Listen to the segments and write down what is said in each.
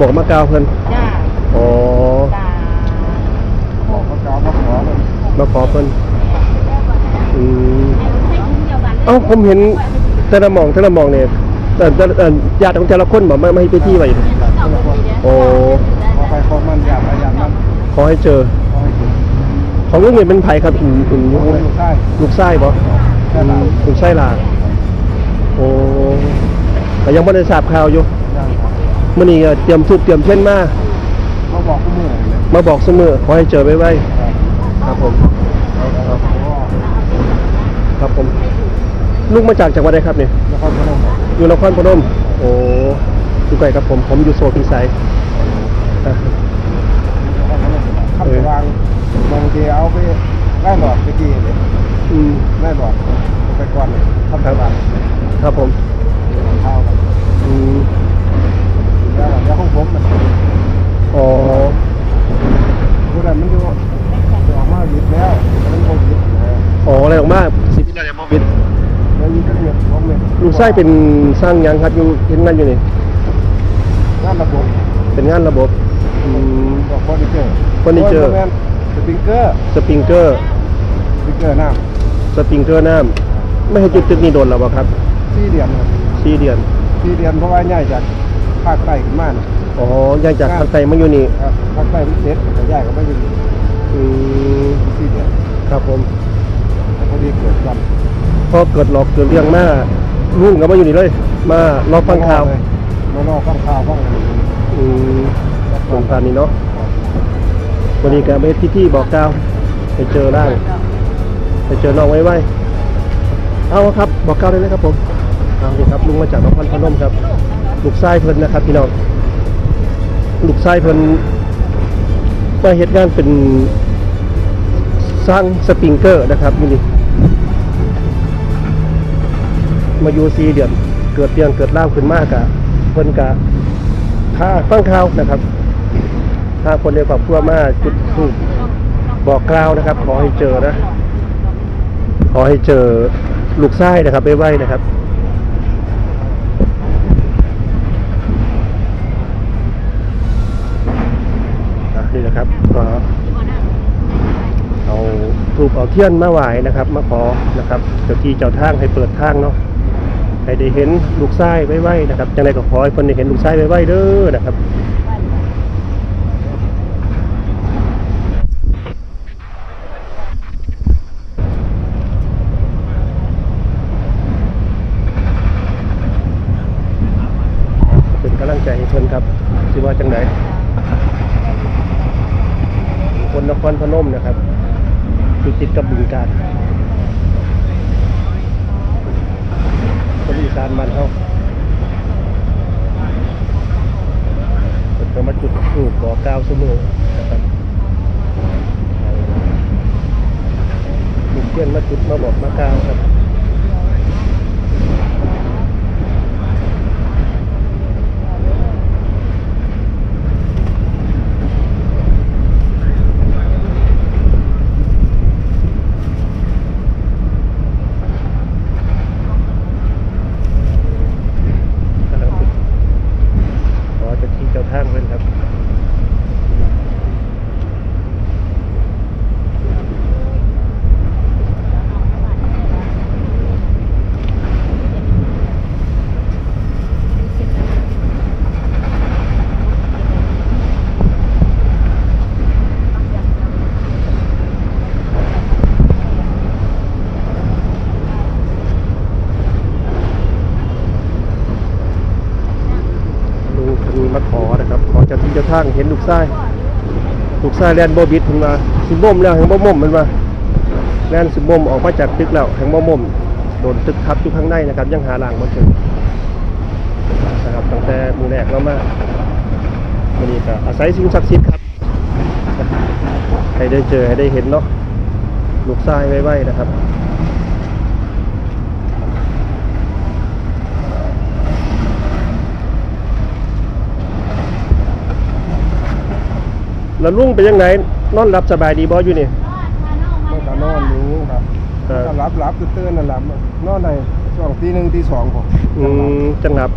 บอกมากล่าวเพิ่นจ้าอ๋อจ้าบอกเขาเก่ามาขอมันมาขอเพิ่นอืมเอ้าผมเห็นแต่ละหมองแต่ละหมองเนี่ยแต่แต่เอ่อญาติของแต่ละคนบอกมามาให้พิธีไว้อยู่โอ้ขอไปขอมันอยากไปอยากมันขอให้เจอ ขอให้ถึงของลุงเนี่ยเป็นไผครับอืมอืมโอ้ยใช่ลูกไส้บ่ใช่หลานลูกไส้ลาโอ้แต่ยังบ่ได้ทราบข่าวอยู่ยังครับ มื้อนี้ก็เตรียมทุบเตรียมเช่นมามาบอกกูมือเลยมาบอกเสมอขอให้เจอไว้ไว้ครับครับผมครับครับผมลูกมาจากจังหวัดใดครับเนี่ยนครพนมครับอยู่นครพนม โอ้อยู่ไกลครับผมผมอยู่โซพิสัยอะนครพนมขับไปวางบางทีเอาไปไล่หลอดไปกี่เลยอืมไล่หลอดไปก่อนเลยขับไปวางครับผม ข้าวครับ อืม แล้วหลังจากของ ผมมันอ๋อผู้ใดมันอยู่จะออกมาหยุดแล้วมันคงหยุดนะอ๋ออะไรออกมาสิบวินาทีมวิทแล้วยิงก็เงียบของเลยลูกไส้เป็นสร้างหยังครับอยู่เห็นงานอยู่นี่งานระบบเป็นงานระบบอืมบอกเฟอร์นิเจอร์เฟอร์นิเจอร์โยบ่แม่นสปริงเกอร์สปริงเกอร์สปริงเกอร์น้สปริงเกอร์น้ำไม่ให้จุดตึกนี่โดนหรอวะครับำสี่เดือนครับสี่เดือน สี่เดือนเพราะว่าใหญ่จาก ภาคใต้ขึ้นมานะอ๋อย้ายจากทางไตมาอยู่นี่ครับภาคใต้มันเสร็จแต่ใหญ่ก็ไม่อยู่อืมสี่เดือนครับผมแล้วพอดีเกิดกันพอเกิดหลอกเกิดเรื่องมารุ่งก็มาอยู่นี่เลย มารอฟังข่าวเลยมารอฟังข่าวฟังอะไรอย่างนี้อืมสงกรารนี้เนาะวันนี้ก็ไปพิธีบอกกล่าวไปเจอร่างไปเจอน้องไว้ไว้เอาครับบอกกล่าวเลยนะครับผมเอานี่ครับลุงมาจากนครพนมครับ ลูกชายเพิ่นนะครับพี่น้องลูกชายเพิ่นมาเฮ็ดงานเป็นสร้างสปริงเกอร์นะครับนี่มาอยู่สี่เดือนเกิดเตียงเกิดล่าวขึ้นมากะเพิ่นกะถ้าฟังข่าวนะครับถ้าคนในครอบครัวมาจุดทูปบอกกล่าวนะครับ ขอให้เจอนะ ขอให้เจอลูกชายนะครับไว้ๆนะครับ นี่นะครับก็เอาทูบเอาเทียนมาไหวนะครับ มาขอนะครับเจ้าที่เจ้าทางให้เปิดทางเนาะให้ได้เห็นลูกไส้ไว้ๆนะครับจังไดก็ขอให้คนได้เห็นลูกไส้ไว้ๆเด้อนะครับเป็นกำลังใจให้เพิ่นครับสิว่าจังได นนครพนมนะครับอยู่ติดกับบึงการคนอีสานมันเขาเพิ่นก็มาจุดถูกบอกก้าวสมุนะครับลูกเพื่อนมาจุดมาบอกมาก้าวครับ กำลังติดขอเจะ ที่เจ้าทางเพื่อนครับ ลุงคนมาขอนะครับ ขอเจาก ทาทางเห็นลูกไส้ลูกไส้แลนโบบิดถึงมาสิบ่มแล้วแห่งบ่มมมันมาแลนสิบ่มออกมาจากตึกแล้วแห่งบ่มมโดนตึกทับอยู่ข้างในนะครับ ยังหาหลังมาเจอนะครับตั้งแต่มือแรกแล้วมาวันนี้ก็อาศัยสิ่งศักดิ์สิทธิ์ครับให้ได้เจอให้ได้เห็นเนาะลูกไส้ไว้ๆนะครับ แล้วลุงเป็นยังไงนอนหลับสบายดีบ่อยู่นี่มันก็นอนอยู่ครับครับก็รับรับตื่นๆนั่นแหละนอนในช่วงตีหนึ่งตีสองผมอืมจังหลับ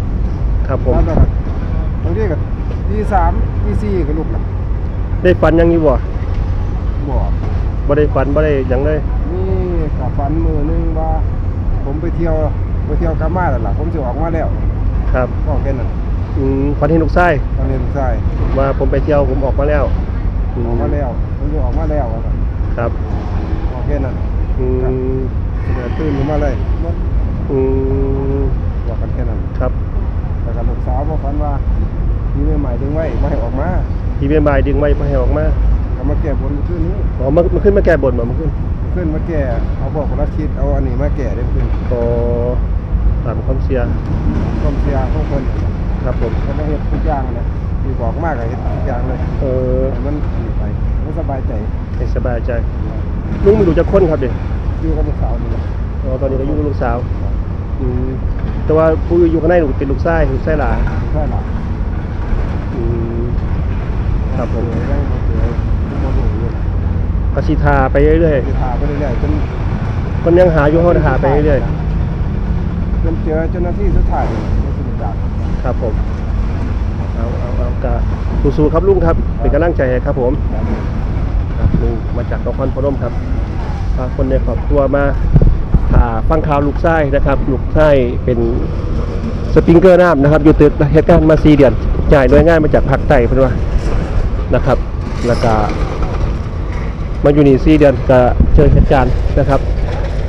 ครับผมแล้วก็บางทีก็ตีสามตีสี่ก็ลุกนะได้ฝันยังอยู่บ่บอกบ่ได้ฝันบ่ได้หยังเลยนี่กับฝันมือหนึงว่า ผมไปเที่ยวไปเที่ยวกามาแล้วล่ะผมจะออกมาแล้ว ครับก็แค่นั้นอืมฝันเห็นลูกชายตอนเรียนใช่ว่าผมไปเที่ยวผมออกมาแล้ว ออกมาแล้วผมจะออกมาแล้วว่าซั่นครับก็แค่นั้นอืมเดี๋ยวตื่นขึ้นมาเลยหมดอืมบอกกันแค่นั้นครับแต่กับลูกสาวพอฝันว่ามีแม่ใหม่ดึงไว้ไม่ให้ออกมาพี่เบียบายดึงไว้บ่ให้ออกมาก็มาแก้บนขึ้นนี้อ๋อมันมันขึ้นมาแก้บนบ่มันขึ้นขึ้นมาแก้เอาบอกคนละชิดเอาอันนี้มาแก้ได้ขึ้นอ๋อตามความเชื่อความเสียของคน ครับผมก็ได้เห็นทุกอย่างนะที่บอกมากก็เห็นทุกอย่างเลยเออให้มันดีไปมันสบายใจให้สบายใจลุงมีลูกจะคนครับเด็กอยู่กับลูกสาวนี่แหละอ๋อตอนนี้ก็อยู่กับลูกสาวอืมแต่ว่าผู้อยู่ข้างในลูกเป็นลูกชายลูกชายหลานใช่หรออืมครับผมได้มาเจอทุกคนอยู่กสิทาไปเรื่อยที่ทาไปเรื่อยๆจนๆมันยังหาอยู่เฮาหาไปเรื่อยจนเจอเจ้าหน้าที่สุดท้ายในสุดจักรๆ ครับผมเอาเอาเอากะสู้ๆครับลุงครับ เป็นกำลังใจให้ครับผมครับลุงมาจากนครพนมครับพาคนในครอบครัวมาหาฟังข่าวลูกไส้นะครับ ลูกไส้เป็นสปริงเกอร์น้ำนะครับ อยู่ตึกเหตุการณ์มาซีเดือนจ่ายโดยง่านมาจากภาคใต้เพื่อนว่านะครับ แล้วก็มาอยู่นี่ซีเดือนก็เจอเหตุการณ์นะครับ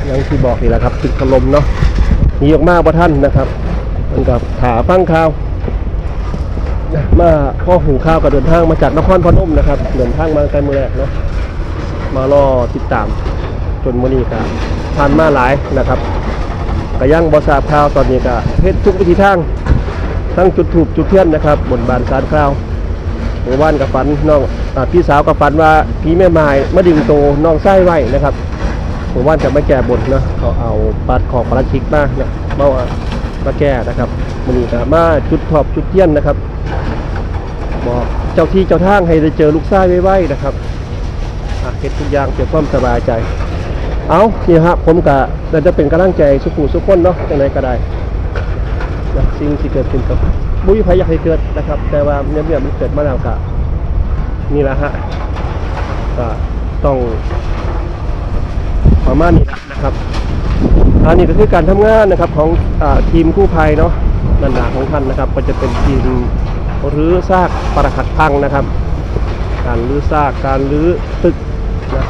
อยังที่บอกนี่แหละครับตึกถล่มเนาะหนีออกมาบ่ท่านนะครับ มันกับถาฟังข่าวมาพ่อหุงข้าวกับเดินทางมาจากนครพนมนะครับ เดินทางมาไกลเมืองแรกเนาะมารอติดตาม จนมื้อนี้ก็ผ่านมาหลายนะครับก็ยังบ่ทราบข่าวตอนนี้ก็เฮ็ดทุกวิธีทางทั้งจุดถูกจุดเทียนนะครับ บนบานสารคราวหมู่บ้านกับฝันน้องอพี่สาวกับฝันว่าพี่แม่ไม้มาดึงโตน้องไส้ไว้นะครับหมู่บ้านจะมาแก้บนเนะเขาเอาปัดขอบปลาชิกมาเนี่ยมาว่า มาแก้นะครับมื้อนี้ก็มาจุดทอบจุดเทียนนะครับ บอกเจ้าที่เจ้าทางให้ได้เจอลูกชายไว้ๆนะครับอะเฮ็ดทุกอย่างเพื่อความสบายใจ เอานี่ครับผมกะเราจะเป็นกำลังใจสุขุสุขคนเนาะจังไดก็ได้นะสิ่งที่เกิดขึ้นกับบุ้ยใครอยากให้เกิดนะครับ แต่ว่าเนี่ยเนี่ยมันเกิดมาแล้วกะนี่แหละฮะก็ต้องประมาณนี้นะครับ อันนี้ก็คือการทำงานนะครับของอทีมกู้ภัยเนาะนันดาของท่านนะครับ ก็จะเป็นทีมรื้อซากปรักหักพังนะครับ การรื้อซากการรื้อตึกนะ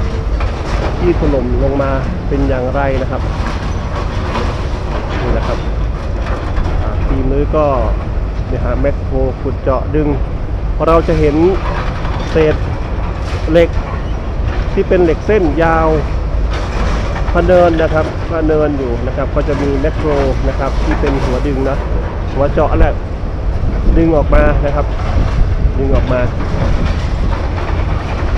ที่ถล่มลงมาเป็นอย่างไรนะครับนี่นะครับทีมรื้อก็เนี่ยฮะแมคโครขุดเจาะดึงเราจะเห็นเศษเหล็กที่เป็นเหล็กเส้นยาว พเนินนะครับพเนินอยู่นะครับ ก็จะมีแมคโครนะครับ ที่เป็นหัวดึงนะหัวเจาะแหละดึงออกมานะครับ ดึงออกมา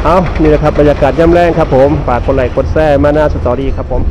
เอานี่นะครับบรรยากาศย่ำแรงครับผมฝากคนไลค์กดแท้มาหน้าสตอรี่ครับผม